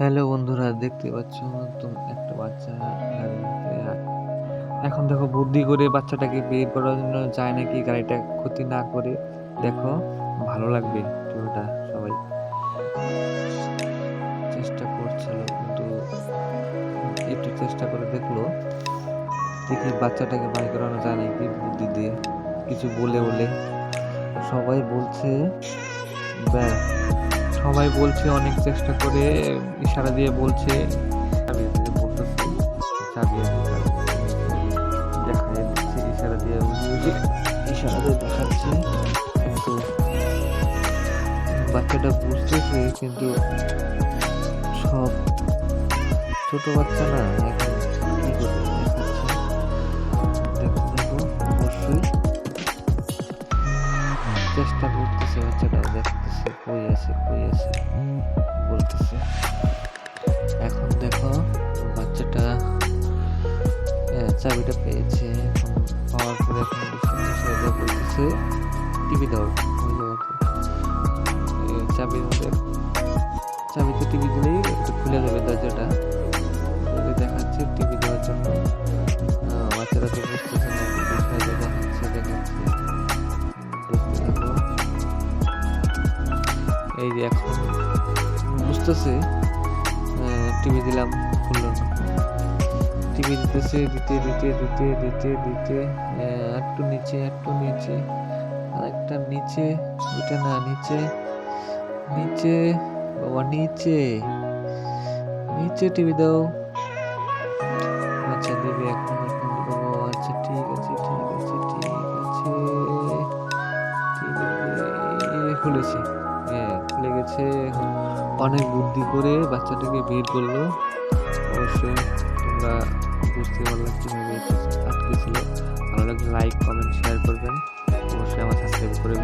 Hello বন্ধুরা, দেখতে পাচ্ছ তুমি একটা বাচ্চা এখন দেখো বুদ্ধি করে বাচ্চাটাকে বের করার জন্য যায় নাকি গাড়িটা ক্ষতি না করে। দেখো, ভালো লাগবে ভিডিওটা সবাই। চেষ্টা করছিল কিন্তু একটু চেষ্টা করে দেখল, দেখি বাচ্চাটাকে বাই করানো যায় নাকি বুদ্ধি দিয়ে। কিছু বলে বলে সবাই বলছে, ব্যাস। সবাই বলছে, অনেক চেষ্টা করে, ইশারা দিয়ে বলছে। চাবি ইশারা দিয়ে কিন্তু বাচ্চাটা বুঝতেছে, কিন্তু সব ছোট বাচ্চা না অবশ্যই। চেষ্টা করতেছে বাচ্চাটা। কই আছে কই আছে? বলতেছে। এখন দেখো, বাচ্চাটা চাবিটা পেয়েছে, এখন পাওয়ার পরে এখন বিষয়টা বলতেছে, টিভি দাও। চাবির মধ্যে চাবিতে টিভি দিলেই একটু খুলে যাবে দরজাটা। এই যে এখন বুঝতেছে টিভি দিলাম, খুললো না। টিভি দিতেছে, দিতে দিতে দিতে দিতে দিতে একটু নিচে একটু নিচে, আরেকটা নিচে ওইটা না, নিচে নিচে, বাবা, নিচে নিচে টিভি দাও। আচ্ছা দিবি এখন এখন ও আচ্ছা ঠিক আছে ঠিক আছে ঠিক আছে, খুলেছি। এখন অনেক বুদ্ধি করে বাচ্চাটাকে বের করল। অবশ্যই তোমরা বুঝতে পারলে কীভাবে আটকেছিল ভালো লাগলে লাইক কমেন্ট শেয়ার করবেন। অবশ্যই আমার সাবস্ক্রাইব করে